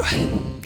Можна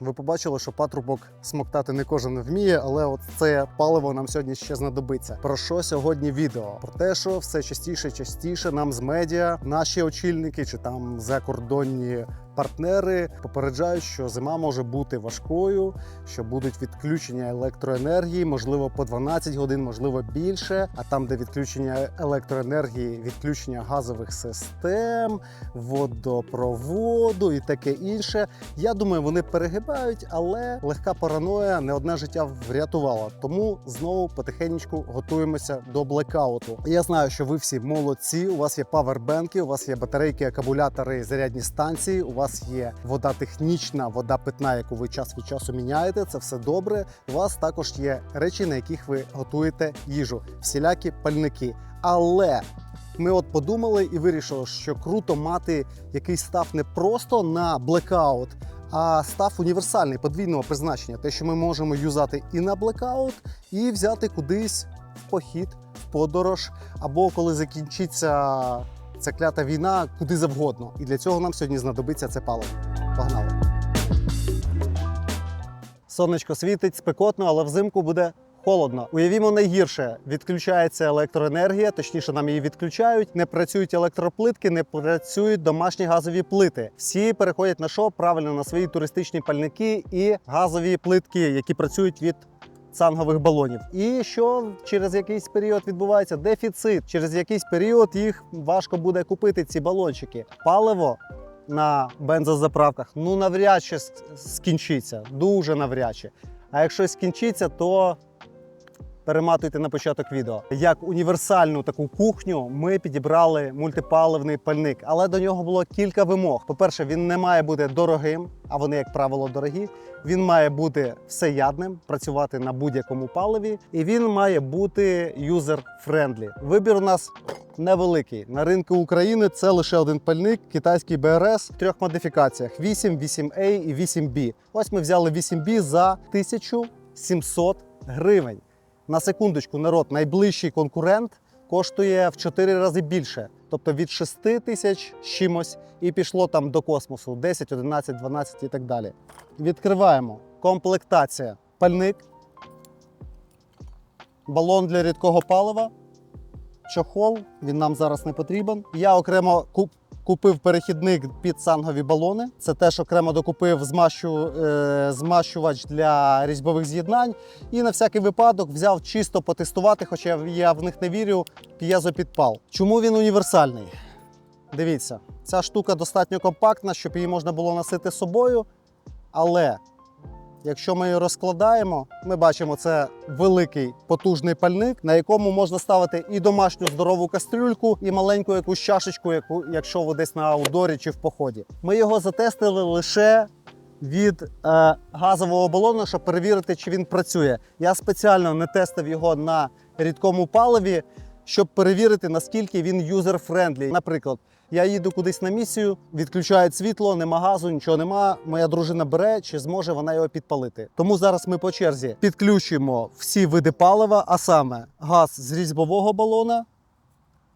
Ви побачили, що патрубок смоктати не кожен вміє, але от це паливо нам сьогодні ще знадобиться. Про що сьогодні відео? Про те, що все частіше частіше нам з медіа наші очільники чи там закордонні партнери попереджають, що зима може бути важкою, що будуть відключення електроенергії, можливо, по 12 годин, можливо, більше. А там, де відключення електроенергії, відключення газових систем, водопроводу і таке інше. Я думаю, вони перегибають, але легка параноя не одне життя врятувала. Тому знову потихеньку готуємося до блекауту. Я знаю, що ви всі молодці. У вас є павербенки, у вас є батарейки, акумулятори, зарядні станції. У вас є вода технічна, вода питна, яку ви час від часу міняєте. Це все добре. У вас також є речі, на яких ви готуєте їжу, всілякі пальники. Але ми от подумали і вирішили, що круто мати якийсь став не просто на блекаут, а став універсальний подвійного призначення. Те, що ми можемо юзати і на блекаут, і взяти кудись в похід, в подорож, або коли закінчиться ця клята війна, куди завгодно. І для цього нам сьогодні знадобиться це паливо. Погнали! Сонечко світить спекотно, але взимку буде холодно. Уявімо найгірше: відключається електроенергія, точніше, нам її відключають. Не працюють електроплитки, не працюють домашні газові плити. Всі переходять на що? Правильно на свої туристичні пальники і газові плитки, які працюють від. Цангових балонів, і що через якийсь період відбувається дефіцит. Через якийсь період їх важко буде купити ці балончики. Паливо на бензозаправках ну навряд чи скінчиться, дуже навряд чи. А якщо скінчиться, то перематуйте на початок відео. Як універсальну таку кухню ми підібрали мультипаливний пальник, але до нього було кілька вимог. По-перше, він не має бути дорогим, а вони, як правило, дорогі. Він має бути всеядним, працювати на будь-якому паливі, і він має бути юзер-френдлі. Вибір у нас невеликий. На ринку України це лише один пальник, китайський БРС в трьох модифікаціях: 8, 8A і 8B. Ось ми взяли 8B за 1700 гривень. На секундочку, народ, найближчий конкурент коштує в 4 рази більше. Тобто від 6 тисяч чимось і пішло там до космосу 10, 11, 12 і так далі. Відкриваємо. Комплектація. Пальник, балон для рідкого палива, чохол, він нам зараз не потрібен. Я окремо купив перехідник під сангові балони. Це теж окремо докупив змащу, е, змащувач для різьбових з'єднань. І на всякий випадок взяв чисто потестувати, хоча я в них не вірю, п'єзопідпал. Чому він універсальний? Дивіться, ця штука достатньо компактна, щоб її можна було носити з собою. Але якщо ми її розкладаємо, ми бачимо це великий потужний пальник, на якому можна ставити і домашню здорову кастрюльку, і маленьку якусь чашечку, яку, якщо ви десь на аудорі чи в поході. Ми його затестили лише від е, газового балону, щоб перевірити, чи він працює. Я спеціально не тестив його на рідкому паливі, щоб перевірити, наскільки він юзер-френдлі. Наприклад, я їду кудись на місію, відключають світло, нема газу, нічого нема. Моя дружина бере, чи зможе вона його підпалити. Тому зараз ми по черзі підключимо всі види палива, а саме газ з різьбового балона,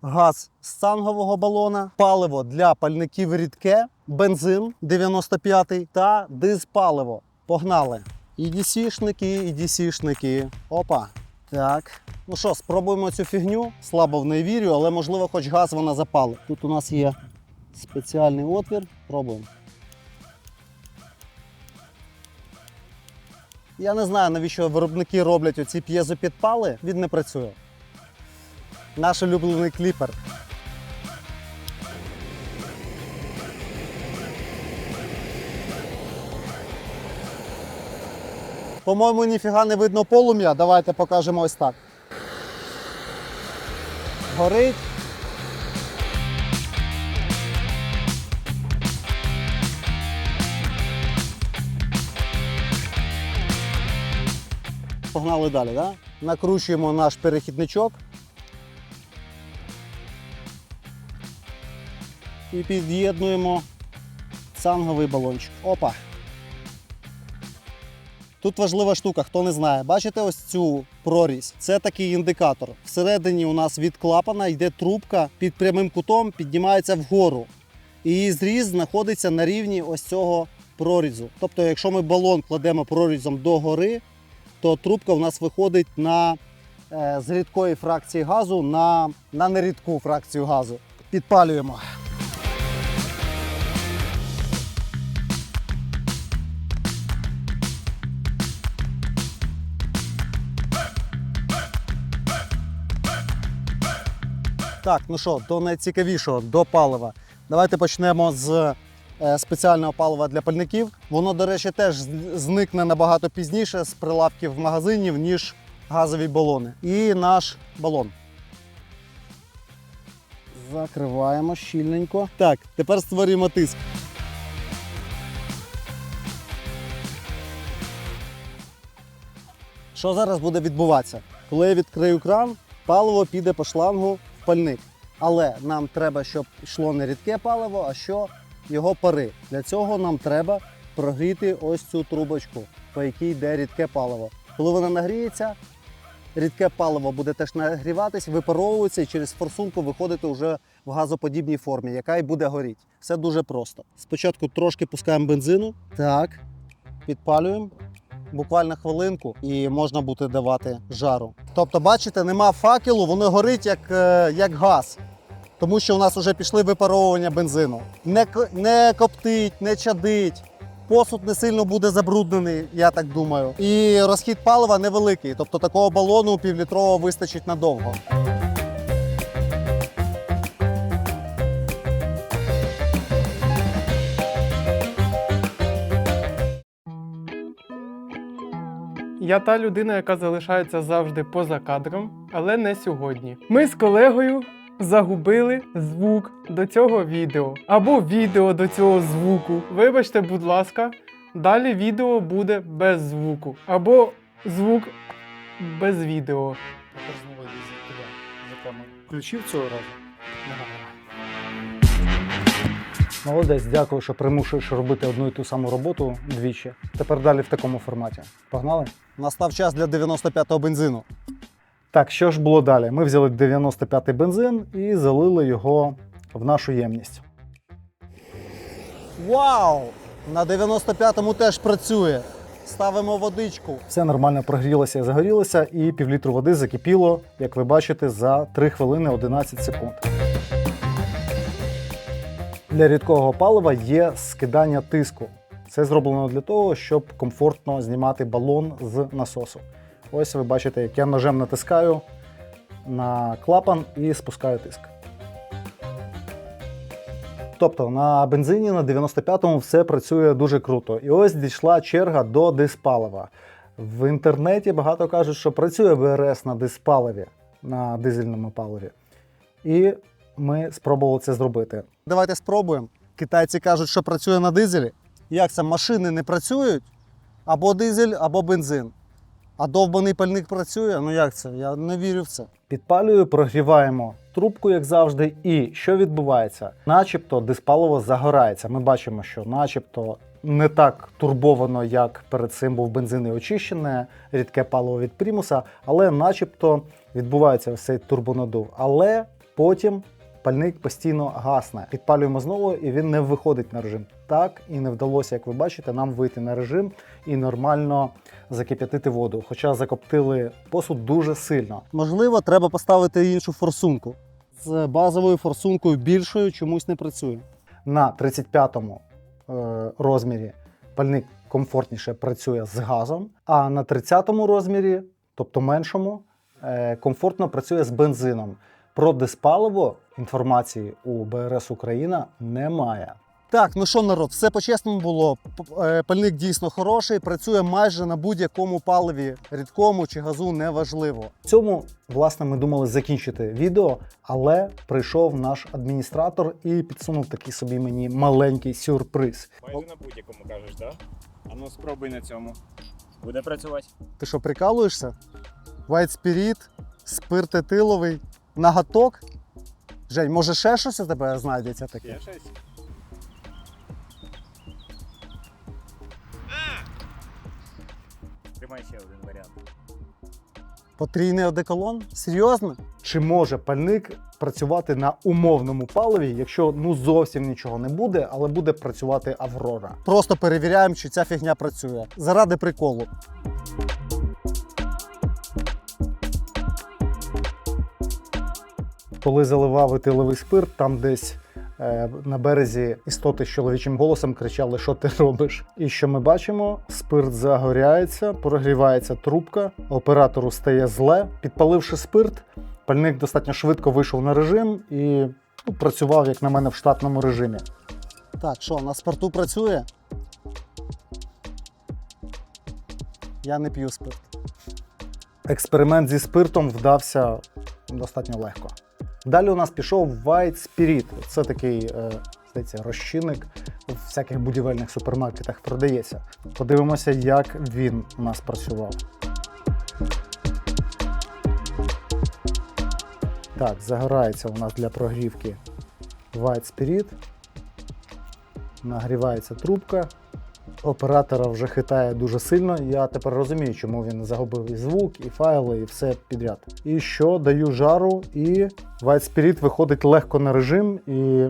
газ з цангового балона, паливо для пальників рідке, бензин 95 та дизпаливо. Погнали! І DC-шники, і DC-шники. Опа. Так. Ну що, спробуємо цю фігню. Слабо в неї вірю, але можливо, хоч газ вона запалить. Тут у нас є спеціальний отвір. Пробуємо. Я не знаю, навіщо виробники роблять оці п'єзопідпали. Він не працює. Наш улюблений кліпер. По-моєму, ніфіга не видно полум'я. Давайте покажемо ось так. Горить. Погнали далі, да? Накручуємо наш перехідничок. І під'єднуємо цанговий балончик. Опа. Тут важлива штука, хто не знає. Бачите ось цю прорізь? Це такий індикатор. Всередині у нас від клапана йде трубка під прямим кутом, піднімається вгору. І її зріз знаходиться на рівні ось цього прорізу. Тобто, якщо ми балон кладемо прорізом догори, то трубка у нас виходить на, е, з рідкої фракції газу на, на нерідку фракцію газу. Підпалюємо. Так, ну що, до найцікавішого, до палива. Давайте почнемо з е, спеціального палива для пальників. Воно, до речі, теж зникне набагато пізніше з прилавків магазинів, ніж газові балони. І наш балон. Закриваємо щільненько. Так, тепер створюємо тиск. Що зараз буде відбуватися? Коли я відкрию кран, паливо піде по шлангу в пальник. Але нам треба, щоб йшло не рідке паливо, а що його пари. Для цього нам треба прогріти ось цю трубочку, по якій йде рідке паливо. Коли вона нагріється, рідке паливо буде теж нагріватись, випаровується і через форсунку виходити вже в газоподібній формі, яка і буде горіти. Все дуже просто. Спочатку трошки пускаємо бензину. Так, підпалюємо. Буквально хвилинку і можна буде давати жару. Тобто, бачите, нема факелу, воно горить як, е, як газ. Тому що у нас вже пішли випаровування бензину. Не, не коптить, не чадить. Посуд не сильно буде забруднений, я так думаю. І розхід палива невеликий. Тобто такого балону півлітрового вистачить надовго. Я та людина, яка залишається завжди поза кадром, але не сьогодні. Ми з колегою загубили звук до цього відео або відео до цього звуку. Вибачте, будь ласка, далі відео буде без звуку або звук без відео. Включив цього разу? Молодець, дякую, що примушуєш робити одну і ту саму роботу двічі. Тепер далі в такому форматі. Погнали? Настав час для 95-го бензину. Так, що ж було далі? Ми взяли 95-й бензин і залили його в нашу ємність. Вау! На 95-му теж працює. Ставимо водичку. Все нормально прогрілося і загорілося, і півлітру води закипіло, як ви бачите, за 3 хвилини 11 секунд. Для рідкого палива є скидання тиску. Це зроблено для того, щоб комфортно знімати балон з насосу. Ось ви бачите, як я ножем натискаю на клапан і спускаю тиск. Тобто на бензині на 95-му все працює дуже круто. І ось дійшла черга до диспалива. В інтернеті багато кажуть, що працює ВРС на диспаливі, на дизельному паливі. І ми спробували це зробити. Давайте спробуємо. Китайці кажуть, що працює на дизелі. Як це машини не працюють? Або дизель, або бензин. А довбаний пальник працює? Ну як це? Я не вірю в це. Підпалюю, прогріваємо трубку, як завжди. І що відбувається? Начебто диспаливо загорається. Ми бачимо, що начебто не так турбовано, як перед цим був бензин і очищене, рідке паливо від примуса, але начебто відбувається ось цей турбонадув. Але Потім пальник постійно гасне. Підпалюємо знову, і він не виходить на режим. Так і не вдалося, як ви бачите, нам вийти на режим і нормально закип'ятити воду. Хоча закоптили посуд дуже сильно. Можливо, треба поставити іншу форсунку. З базовою форсункою більшою чомусь не працює. На 35-му е, розмірі пальник комфортніше працює з газом, а на 30-му розмірі, тобто меншому, е, комфортно працює з бензином. Про диспаливо інформації у БРС Україна немає. Так, ну що, народ, все по-чесному було. Е, Пальник дійсно хороший, працює майже на будь-якому паливі, рідкому чи газу, неважливо. В цьому, власне, ми думали закінчити відео, але прийшов наш адміністратор і підсунув такий собі мені маленький сюрприз. Майже на будь-якому кажеш, так? А ну спробуй на цьому. Буде працювати. Ти що, прикалуєшся? White Spirit, спирт етиловий, нагаток. Жень, може ще щось у тебе знайдеться таке? Є щось? Тримай ще один варіант. Потрійний одеколон? Серйозно? Чи може пальник працювати на умовному паливі, якщо ну зовсім нічого не буде, але буде працювати Аврора? Просто перевіряємо, чи ця фігня працює. Заради приколу. Коли заливав етиловий спирт, там десь е, на березі істоти з чоловічим голосом кричали, що ти робиш. І що ми бачимо? Спирт загоряється, прогрівається трубка, оператору стає зле. Підпаливши спирт, пальник достатньо швидко вийшов на режим і ну, працював, як на мене, в штатному режимі. Так, що, на спирту працює? Я не п'ю спирт. Експеримент зі спиртом вдався достатньо легко. Далі у нас пішов White Spirit. Це такий, е, здається, розчинник у всяких будівельних супермаркетах продається. Подивимося, як він у нас працював. Так, загорається у нас для прогрівки White Spirit. Нагрівається трубка. Оператора вже хитає дуже сильно. Я тепер розумію, чому він загубив і звук, і файли, і все підряд. І що даю жару, і White Spirit виходить легко на режим, і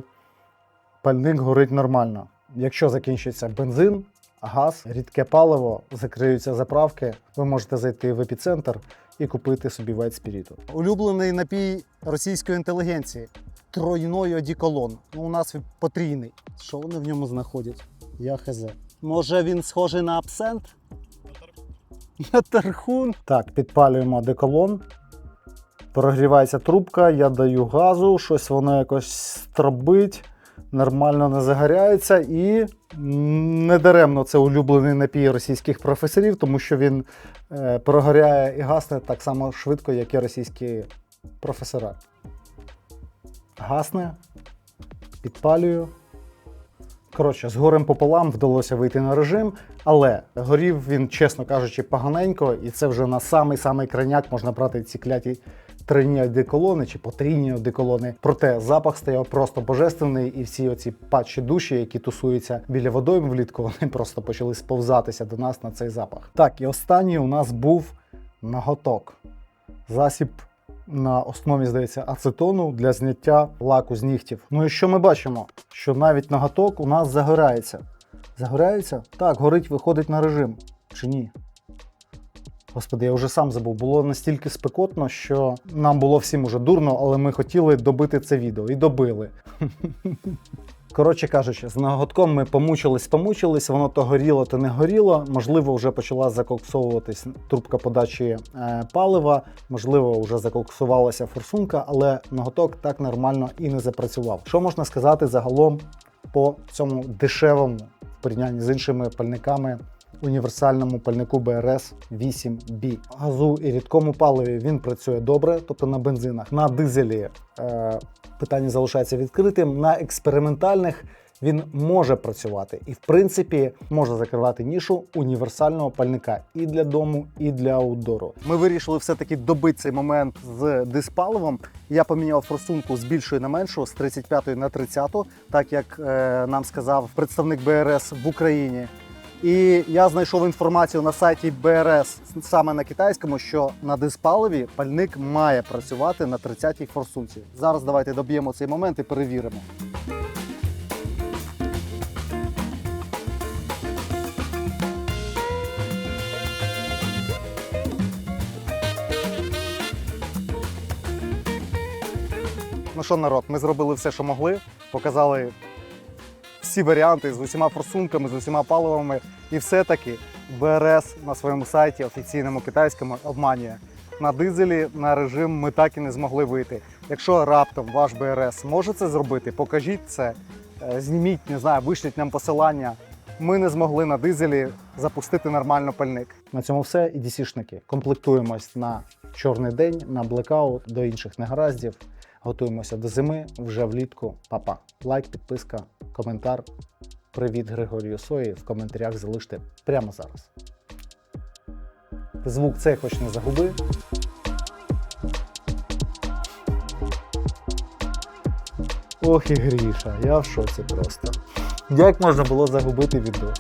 пальник горить нормально. Якщо закінчиться бензин, газ, рідке паливо, закриються заправки, ви можете зайти в епіцентр і купити собі White Spirit. Улюблений напій російської інтелігенції. Тройной одіколон. Ну, у нас потрійний. Що вони в ньому знаходять? Я хз. Може він схожий на абсент? На тархун. Так, підпалюємо одеколон. Прогрівається трубка, я даю газу, щось воно якось стробить, нормально не загоряється і недаремно це улюблений напій російських професорів, тому що він е, прогоряє і гасне так само швидко, як і російські професора. Гасне, підпалюю. Коротше, з горем пополам вдалося вийти на режим, але горів він, чесно кажучи, поганенько, і це вже на самий-самий крайняк можна брати ці кляті тройні одеколони чи потрійні одеколони. Проте запах стояв просто божественний, і всі оці патчі душі, які тусуються біля водойм влітку, вони просто почали сповзатися до нас на цей запах. Так, і останній у нас був наготок. Засіб на основі, здається, ацетону для зняття лаку з нігтів. Ну і що ми бачимо? Що навіть ноготок у нас загорається. Загорається? Так, горить, виходить на режим. Чи ні? Господи, я вже сам забув. Було настільки спекотно, що нам було всім уже дурно, але ми хотіли добити це відео і добили. Коротше кажучи, з нагодком ми помучились, помучились, воно то горіло, то не горіло. Можливо, вже почала закоксовуватись трубка подачі е, палива, можливо, вже закоксувалася форсунка, але наготок так нормально і не запрацював. Що можна сказати загалом по цьому дешевому в порівнянні з іншими пальниками універсальному пальнику BRS 8B. Газу і рідкому паливі він працює добре, тобто на бензинах. На дизелі е, питання залишається відкритим. На експериментальних він може працювати і, в принципі, може закривати нішу універсального пальника і для дому, і для аутдору. Ми вирішили все-таки добити цей момент з диспаливом. Я поміняв форсунку з більшої на меншу, з 35 на 30, так як е, нам сказав представник БРС в Україні. І я знайшов інформацію на сайті БРС саме на китайському, що на диспаливі пальник має працювати на 30-й форсунці. Зараз давайте доб'ємо цей момент і перевіримо. Ну що, народ, ми зробили все, що могли, показали всі варіанти з усіма форсунками, з усіма паливами. І все-таки БРС на своєму сайті офіційному китайському обманює. На дизелі на режим ми так і не змогли вийти. Якщо раптом ваш БРС може це зробити, покажіть це, е, зніміть, не знаю, вишліть нам посилання. Ми не змогли на дизелі запустити нормально пальник. На цьому все. І дісішники. Комплектуємось на чорний день, на блекаут, до інших негараздів. Готуємося до зими вже влітку. Па-па. Лайк, підписка, коментар. Привіт Григорію Сої. В коментарях залиште прямо зараз. Звук цей хоч не загуби. Ох і Гріша, я в шоці просто. Як можна було загубити відео?